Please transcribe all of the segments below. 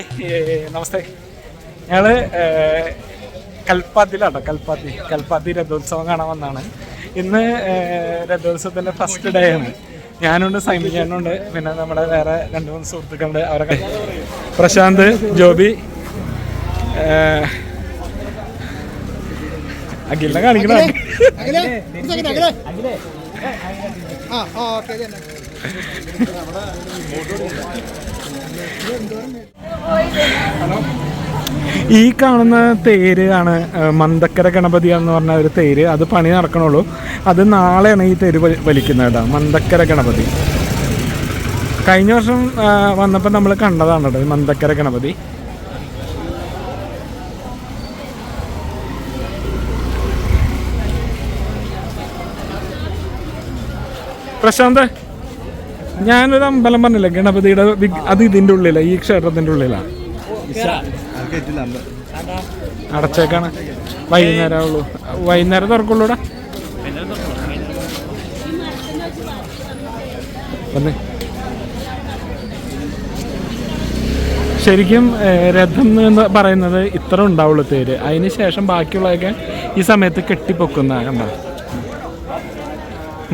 Hi നമസ്തേ. ഞങ്ങൾ ഏ, കൽപ്പാത്തിലാട്ടോ കൽപ്പാത്തി. കൽപ്പാത്തി രഥോത്സവം കാണാൻ വന്നാണ് ഇന്ന് രഥോത്സവത്തിന്റെ ഫസ്റ്റ് ഡേ ആണ്. ഞാനുണ്ട് സൈമി ചേട്ടനുണ്ട് പിന്നെ നമ്മുടെ വേറെ രണ്ട് മൂന്ന് സുഹൃത്തുക്കളുണ്ട്. അവരൊക്കെ പ്രശാന്ത് ജോബി അഖിലിനെ കാണിക്കണ? ആ ഓക്കെ. ഈ കാണുന്ന തേര് ആണ് മന്ദക്കര ഗണപതി എന്ന് പറഞ്ഞ ഒരു തേര്. അത് പണി നടക്കണുള്ളൂ. അത് നാളെയാണ് ഈ തേര് വലി- വലിക്കുന്നത് കേട്ടോ മന്ദക്കര ഗണപതി. കഴിഞ്ഞ വർഷം വന്നപ്പോൾ നമ്മൾ കണ്ടതാണ് കേട്ടോ ഈ മന്ദക്കര ഗണപതി. പ്രശാന്ത് ഞാനൊരു അമ്പലം പറഞ്ഞില്ലേ ഗണപതിയുടെ അത് ഇതിന്റെ ഉള്ളിലാണ് ഈ ക്ഷേത്രത്തിന്റെ ഉള്ളിലാണ് അടച്ചേക്കാണ്. വൈകുന്നേരം ആവുള്ളൂ വൈകുന്നേരം തുറക്കുള്ളൂടാ. ശരിക്കും രഥം എന്ന് പറയുന്നത് ഇത്ര ഉണ്ടാവുള്ളൂ തേര്. അതിന് ശേഷം ബാക്കിയുള്ളതൊക്കെ ഈ സമയത്ത് കെട്ടിപ്പൊക്കുന്ന കണ്ട?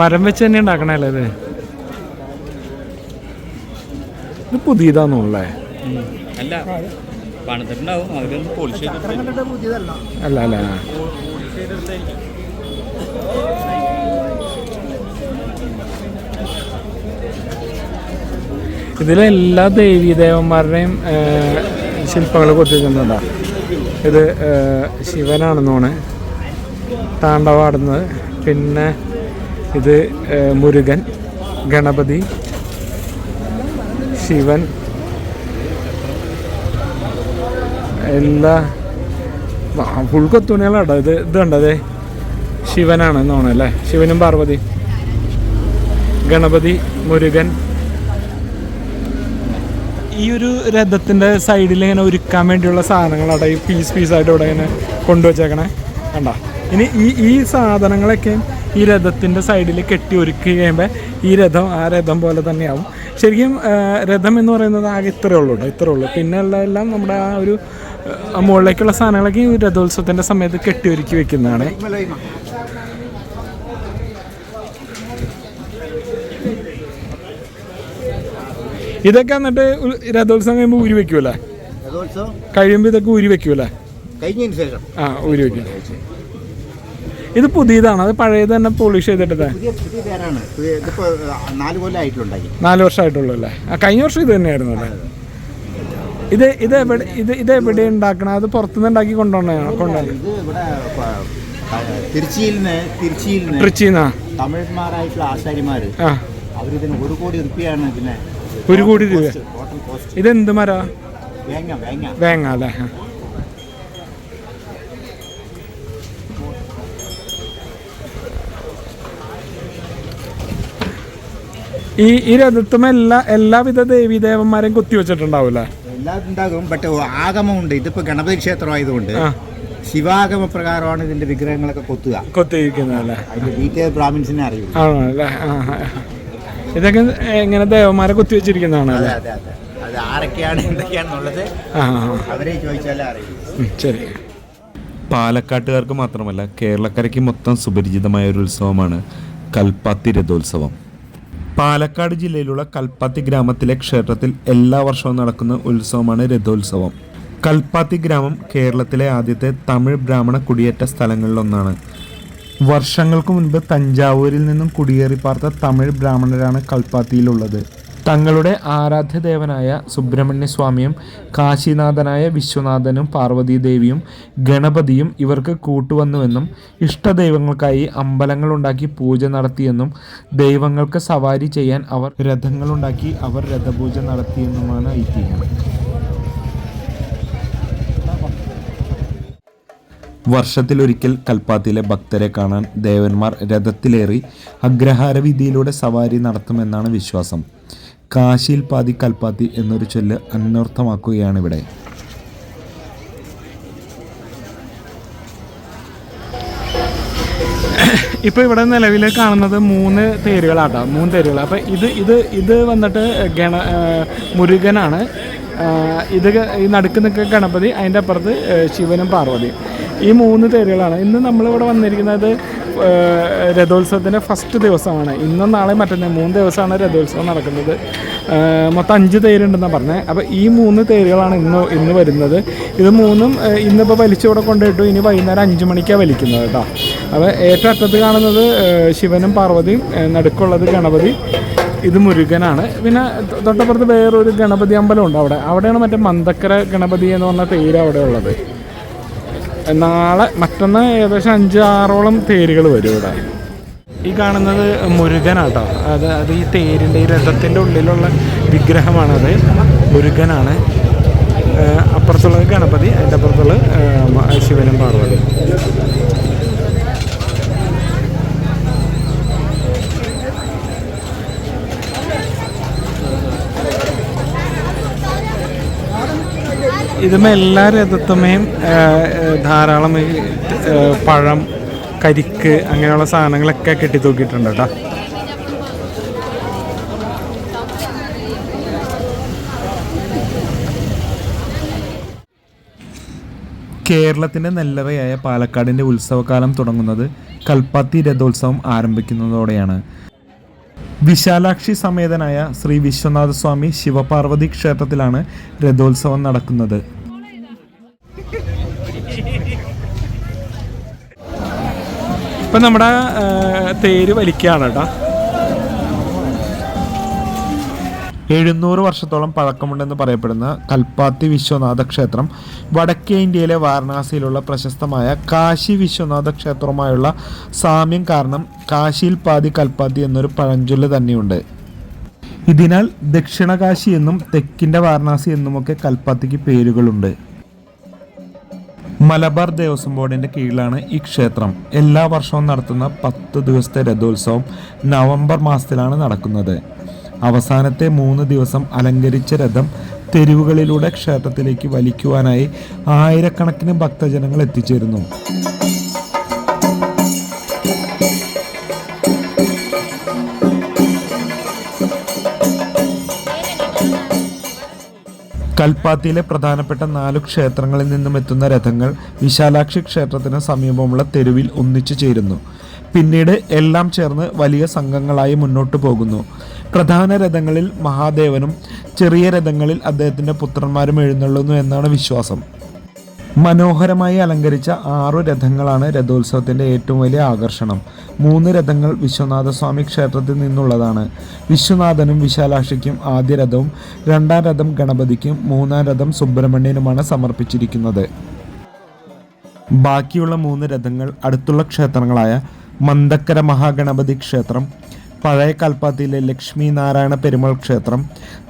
മരം വെച്ച് തന്നെ ഉണ്ടാക്കണല്ലേ ഇത് ഇത് പുതിയതാന്നുള്ളേ അല്ല അല്ല അല്ല. ഇതിലെല്ലാ ദേവീദേവന്മാരുടെയും ശില്പങ്ങൾ കൊത്തിവെക്കുന്നുണ്ടാ? ഇത് ശിവനാണെന്നാണ് താണ്ടവാടുന്നത് പിന്നെ ഇത് മുരുകൻ ഗണപതി ശിവൻ. എല്ലാ ഫുൾ കൊത്തുണികളാട്ടോ ഇത് ഇത് കണ്ടതേ? ശിവനാണ് എന്നാണ് അല്ലേ? ശിവനും പാർവതി ഗണപതി മുരുകൻ. ഈ ഒരു രഥത്തിന്റെ സൈഡിൽ ഇങ്ങനെ ഒരുക്കാൻ വേണ്ടിയുള്ള സാധനങ്ങളാണ് ഈ പീസ് പീസായിട്ട് ഇവിടെ ഇങ്ങനെ കൊണ്ടുവച്ചേക്കണേ. കണ്ട? ഇനി ഈ ഈ സാധനങ്ങളൊക്കെ ഈ രഥത്തിന്റെ സൈഡിൽ കെട്ടി ഒരുക്കി കഴിയുമ്പോൾ ഈ രഥം ആ രഥം പോലെ തന്നെയാവും. ശരിക്കും രഥം എന്ന് പറയുന്നത് ആകെ ഇത്രയേ ഉള്ളൂ കേട്ടോ ഇത്രയേ ഉള്ളൂ. പിന്നെ ഉള്ളതെല്ലാം നമ്മുടെ ആ ഒരു മുകളിലേക്കുള്ള സാധനങ്ങളൊക്കെ ഈ രഥോത്സവത്തിന്റെ സമയത്ത് കെട്ടി ഒരുക്കി വെക്കുന്നതാണ്. ഇതൊക്കെ എന്നിട്ട് രഥോത്സവം കഴിയുമ്പോൾ ഊരി വെക്കൂലേ കഴിയുമ്പോൾ ഇതൊക്കെ ഊരി വെക്കൂലേ കഴിഞ്ഞതിന് ശേഷം. ആ ഊരി വെക്കും. ഇത് പുതിയതാണ്. അത് പഴയത് തന്നെ പോളിഷ് ആ, നാല് വർഷമായിട്ടുള്ളൂ അല്ലേ? കഴിഞ്ഞ വർഷം ഇത് തന്നെയായിരുന്നു അല്ലേ? ഇത് ഇത് എവിടെ ഇത് ഇത് എവിടെ ഉണ്ടാക്കണം? അത് പുറത്തുനിന്ന് ഉണ്ടാക്കി കൊണ്ടുപോകണോ ട്രിച്ചിന്നാ ആശാരിമാര്. അവരിതിന് ഒരു കോടി റുപ്യാണ് ഒരു കോടി രൂപ. ഇതെന്ത് മരാ? വേങ്ങ വേങ്ങ വേങ്ങ അല്ലേ? ഈ ഈ രഥത്വം എല്ലാ എല്ലാവിധ ദേവീദേവന്മാരെയും കുത്തിവെച്ചിട്ടുണ്ടാവില്ല എല്ലാം ഉണ്ടാകും ബട്ട് ആഗമമുണ്ട്. ഇതിപ്പോ ഗണപതി ക്ഷേത്രം ആയതുകൊണ്ട് ആ. ശിവാഗമ പ്രകാരമാണ് ഇതിന്റെ വിഗ്രഹങ്ങളൊക്കെ കൊത്തുക. കൊത്തിയിരിക്കുന്നതല്ലേ? അതിന്റെ ഡീറ്റെയിൽ ബ്രാഹ്മിൻസിനെ ആ. ഇതൊക്കെ എങ്ങനെ ദേവന്മാരെ കുത്തിവെച്ചിരിക്കുന്നതാണ് അതെ? അല്ലേ അതെ അതെ. അത് ആരൊക്കെയാണ് എന്തൊക്കെയാണെന്നുള്ളത്. അവരെ ചോദിച്ചാലേ അറിയൂ. ശരി. പാലക്കാട്ടുകാർക്ക് മാത്രമല്ല കേരളക്കരയ്ക്ക് മൊത്തം സുപരിചിതമായ ഒരു ഉത്സവമാണ് കൽപ്പാത്തി രഥോത്സവം. പാലക്കാട് ജില്ലയിലുള്ള കൽപ്പാത്തി ഗ്രാമത്തിലെ ക്ഷേത്രത്തിൽ എല്ലാ വർഷവും നടക്കുന്ന ഉത്സവമാണ് രഥോത്സവം. കൽപ്പാത്തി ഗ്രാമം കേരളത്തിലെ ആദ്യത്തെ തമിഴ് ബ്രാഹ്മണ കുടിയേറ്റ സ്ഥലങ്ങളിലൊന്നാണ്. വർഷങ്ങൾക്ക് മുൻപ് തഞ്ചാവൂരിൽ നിന്നും കുടിയേറി പാർത്ത തമിഴ് ബ്രാഹ്മണരാണ് കൽപ്പാത്തിയിലുള്ളത്. തങ്ങളുടെ ആരാധ്യദേവനായ സുബ്രഹ്മണ്യസ്വാമിയും സുബ്രഹ്മണ്യ സ്വാമിയും കാശിനാഥനായ വിശ്വനാഥനും പാർവതീദേവിയും ഗണപതിയും ഇവർക്ക് കൂട്ടുവന്നുവെന്നും ഇഷ്ടദൈവങ്ങൾക്കായി അമ്പലങ്ങളുണ്ടാക്കി പൂജ നടത്തിയെന്നും ദൈവങ്ങൾക്ക് സവാരി ചെയ്യാൻ അവർ രഥങ്ങളുണ്ടാക്കി അവർ രഥപൂജ നടത്തിയെന്നുമാണ് ഐതിഹ്യം. വർഷത്തിലൊരിക്കൽ കൽപ്പാത്തിയിലെ ഭക്തരെ കാണാൻ ദേവന്മാർ രഥത്തിലേറി അഗ്രഹാര വീതിയിലൂടെ സവാരി നടത്തുമെന്നാണ് വിശ്വാസം. കാശിയിൽ പാതി കൽപ്പാത്തി എന്നൊരു ചൊല്ല് അന്വർത്ഥമാക്കുകയാണ് ഇവിടെ ഇപ്പൊ ഇവിടെ നിലവിൽ കാണുന്നത് മൂന്ന് തേരുകളാട്ടോ മൂന്ന് തേരുകൾ അപ്പൊ ഇത് ഇത് ഇത് വന്നിട്ട് ഗണ മുരുകനാണ്. ഇത് ഈ നടുക്ക് നിൽക്കുന്ന ഗണപതി അതിന്റെ അപ്പുറത്ത് ശിവനും പാർവതിയും. ഈ മൂന്ന് തേരുകളാണ്. ഇന്ന് നമ്മളിവിടെ വന്നിരിക്കുന്നത് രഥോത്സവത്തിന്റെ ഫസ്റ്റ് ദിവസമാണ്. ഇന്നും നാളെ മറ്റന്നേ മൂന്ന് ദിവസമാണ് രഥോത്സവം നടക്കുന്നത്. മൊത്തം അഞ്ച് തേരുണ്ടെന്നാണ് പറഞ്ഞത് അപ്പോൾ ഈ മൂന്ന് തേരുകളാണ് ഇന്ന് ഇന്ന് വരുന്നത്. ഇത് മൂന്നും ഇന്നിപ്പോൾ വലിച്ചിവിടെ കൊണ്ടുപോയിട്ടു ഇനി വൈകുന്നേരം അഞ്ച് മണിക്കാണ് വലിക്കുന്നത് കേട്ടോ. അപ്പോൾ ഏറ്റവും അറ്റത്ത് കാണുന്നത് ശിവനും പാർവതിയും നടുക്കുള്ളത് ഗണപതി ഇത് മുരുകനാണ്. പിന്നെ തൊട്ടപ്പുറത്ത് വേറൊരു ഗണപതി അമ്പലം ഉണ്ട് അവിടെ. അവിടെയാണ് മറ്റേ മന്ദക്കര ഗണപതി എന്ന് പറഞ്ഞ തേര് അവിടെ ഉള്ളത്. നാളെ മറ്റന്നാൾ ഏകദേശം അഞ്ച് ആറോളം തേരുകൾ വരും ഇവിടെ. ഈ കാണുന്നത് മുരുകനാട്ടോ. അത് അത് ഈ തേരിന്റെ ഈ രഥത്തിന്റെ ഉള്ളിലുള്ള വിഗ്രഹമാണത് മുരുകനാണ്. അപ്പുറത്തുള്ളത് ഗണപതി അതിന്റെ അപ്പുറത്തുള്ളത് ശിവനും പാർവതി ഇതുമേ എല്ലാ ഏഹ്, ധാരാളം പഴം കരിക്ക് അങ്ങനെയുള്ള സാധനങ്ങളൊക്കെ കെട്ടി തൂക്കിയിട്ടുണ്ട് കേട്ടോ. കേരളത്തിന്റെ നെല്ലറയായ പാലക്കാടിന്റെ ഉത്സവകാലം തുടങ്ങുന്നത് കൽപ്പാത്തി രഥോത്സവം ആരംഭിക്കുന്നതോടെയാണ്. വിശാലാക്ഷി സമേതനായ ശ്രീ വിശ്വനാഥ സ്വാമി ശിവപാർവതി ക്ഷേത്രത്തിലാണ് രഥോത്സവം നടക്കുന്നത്. ഇപ്പം നമ്മുടെ തേര് വലിക്കുകയാണ് കേട്ടോ. എഴുന്നൂറ് വർഷത്തോളം പഴക്കമുണ്ടെന്ന് പറയപ്പെടുന്ന കൽപ്പാത്തി വിശ്വനാഥ ക്ഷേത്രം വടക്കേ ഇന്ത്യയിലെ വാരണാസിയിലുള്ള പ്രശസ്തമായ കാശി വിശ്വനാഥ ക്ഷേത്രവുമായുള്ള സാമ്യം കാരണം കാശിയിൽ പാതി കൽപ്പാത്തി എന്നൊരു പഴഞ്ചൊല്ല് തന്നെയുണ്ട്. ഇതിനാൽ ദക്ഷിണകാശി എന്നും തെക്കിന്റെ വാരണാസി എന്നുമൊക്കെ കൽപ്പാത്തിക്ക് പേരുകളുണ്ട്. മലബാർ ദേവസ്വം ബോർഡിന്റെ കീഴിലാണ് ഈ ക്ഷേത്രം. എല്ലാ വർഷവും നടത്തുന്ന പത്ത് ദിവസത്തെ രഥോത്സവം നവംബർ മാസത്തിലാണ് നടക്കുന്നത്. അവസാനത്തെ മൂന്ന് ദിവസം അലങ്കരിച്ച രഥം തെരുവുകളിലൂടെ ക്ഷേത്രത്തിലേക്ക് വലിക്കുവാനായി ആയിരക്കണക്കിന് ഭക്തജനങ്ങൾ എത്തിച്ചേരുന്നു. കൽപ്പാത്തിയിലെ പ്രധാനപ്പെട്ട നാലു ക്ഷേത്രങ്ങളിൽ നിന്നും എത്തുന്ന രഥങ്ങൾ വിശാലാക്ഷി ക്ഷേത്രത്തിന് സമീപമുള്ള തെരുവിൽ ഒന്നിച്ചു ചേരുന്നു. പിന്നീട് എല്ലാം ചേർന്ന് വലിയ സംഘങ്ങളായി മുന്നോട്ടു പോകുന്നു. പ്രധാന രഥങ്ങളിൽ മഹാദേവനും ചെറിയ രഥങ്ങളിൽ അദ്ദേഹത്തിന്റെ പുത്രന്മാരും എഴുന്നള്ളുന്നു എന്നാണ് വിശ്വാസം. മനോഹരമായി അലങ്കരിച്ച ആറു രഥങ്ങളാണ് രഥോത്സവത്തിന്റെ ഏറ്റവും വലിയ ആകർഷണം. മൂന്ന് രഥങ്ങൾ വിശ്വനാഥസ്വാമി ക്ഷേത്രത്തിൽ നിന്നുള്ളതാണ്. വിശ്വനാഥനും വിശാലാക്ഷിക്കും ആദ്യ രഥവും രണ്ടാം രഥം ഗണപതിക്കും മൂന്നാം രഥം സുബ്രഹ്മണ്യനുമാണ് സമർപ്പിച്ചിരിക്കുന്നത്. ബാക്കിയുള്ള മൂന്ന് രഥങ്ങൾ അടുത്തുള്ള ക്ഷേത്രങ്ങളായ മന്ദക്കര മഹാഗണപതി ക്ഷേത്രം പഴയ കൽപ്പാത്തിയിലെ ലക്ഷ്മി നാരായണ പെരുമാൾ ക്ഷേത്രം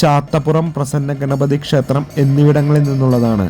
ചാത്തപ്പുറം പ്രസന്ന ഗണപതി ക്ഷേത്രം എന്നിവിടങ്ങളിൽ നിന്നുള്ളതാണ്.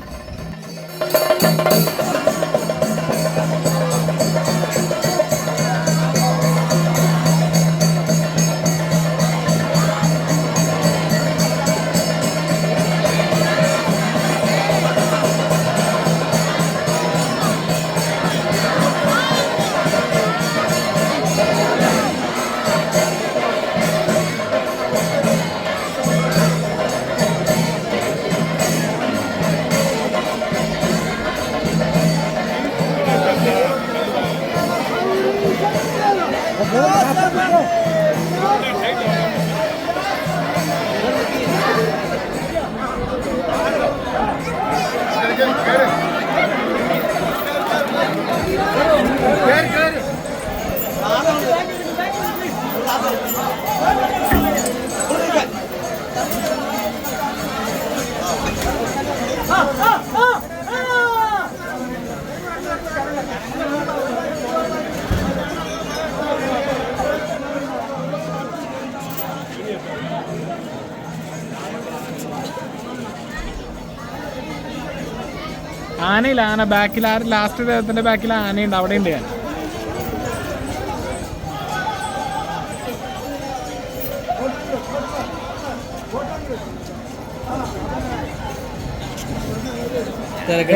ആനയില്ല ആന ബാക്കിൽ ആ ലാസ്റ്റ് ദേഹത്തിന്റെ ബാക്കിൽ ആനയുണ്ട് അവിടെ ഉണ്ട് ഞാൻ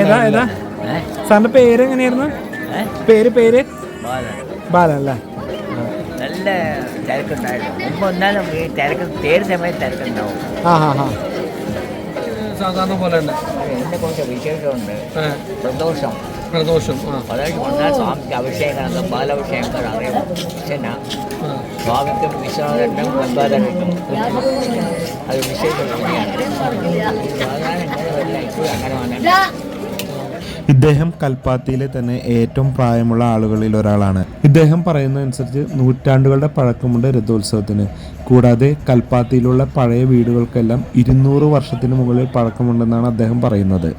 ഏതാ ഏതാ? സാറിന്റെ പേര് എങ്ങനെയായിരുന്നു? പേര് പേര്? ബാലൻ. അല്ലേ? നല്ല തിരക്കുണ്ടായിരുന്നു. മുമ്പ് ഒന്നാലും തിരക്ക് തേര് സമയത്ത് തിരക്കുണ്ടാവും. ആ ഹാ ഹാ സാധാരണ പോലെ തന്നെ എന്നെ കുറച്ച് വിശേഷമുണ്ട് പ്രദോഷം പ്രദോഷം പ്രദോഷം വന്നാൽ സ്വാമിക്ക് അഭിഷേകം ബാലാഭിഷേകം അറിയാം അച്ഛന. സ്വാമിക്കും വിശ്വനാഥനും ഗംഗാധരനും അത് വിശേഷം അങ്ങനെ വന്നിട്ട് ഇദ്ദേഹം കൽപ്പാത്തിയിലെ തന്നെ ഏറ്റവും പ്രായമുള്ള ആളുകളിൽ ഒരാളാണ്. ഇദ്ദേഹം പറയുന്നതനുസരിച്ച് നൂറ്റാണ്ടുകളുടെ പഴക്കമുണ്ട് രഥോത്സവത്തിന്. കൂടാതെ കൽപ്പാത്തിയിലുള്ള പഴയ വീടുകൾക്കെല്ലാം ഇരുന്നൂറ് വർഷത്തിന് മുകളിൽ പഴക്കമുണ്ടെന്നാണ് അദ്ദേഹം പറയുന്നത്.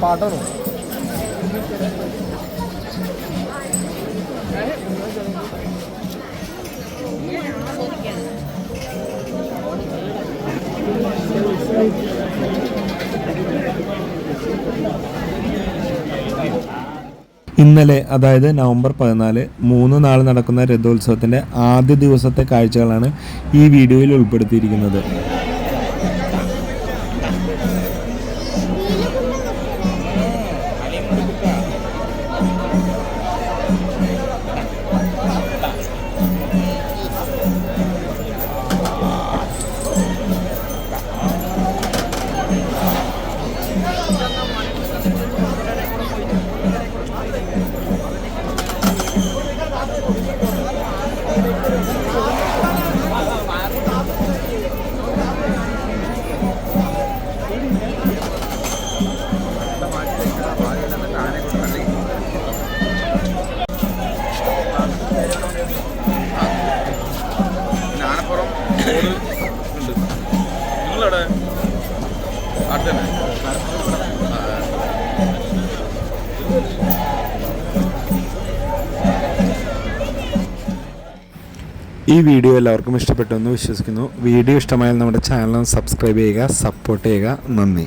പാട്ടാണ് ഇന്നലെ അതായത് നവംബർ പതിനാല് മൂന്ന് നാൾ നടക്കുന്ന രഥോത്സവത്തിന്റെ ആദ്യ ദിവസത്തെ കാഴ്ചകളാണ് ഈ വീഡിയോയിൽ ഉൾപ്പെടുത്തിയിരിക്കുന്നത്. ഈ വീഡിയോ എല്ലാവർക്കും ഇഷ്ടപ്പെട്ടു എന്ന് വിശ്വസിക്കുന്നു. വീഡിയോ ഇഷ്ടമായാൽ നമ്മുടെ ചാനൽ സബ്സ്ക്രൈബ് ചെയ്യുക സപ്പോർട്ട് ചെയ്യുക. നന്ദി.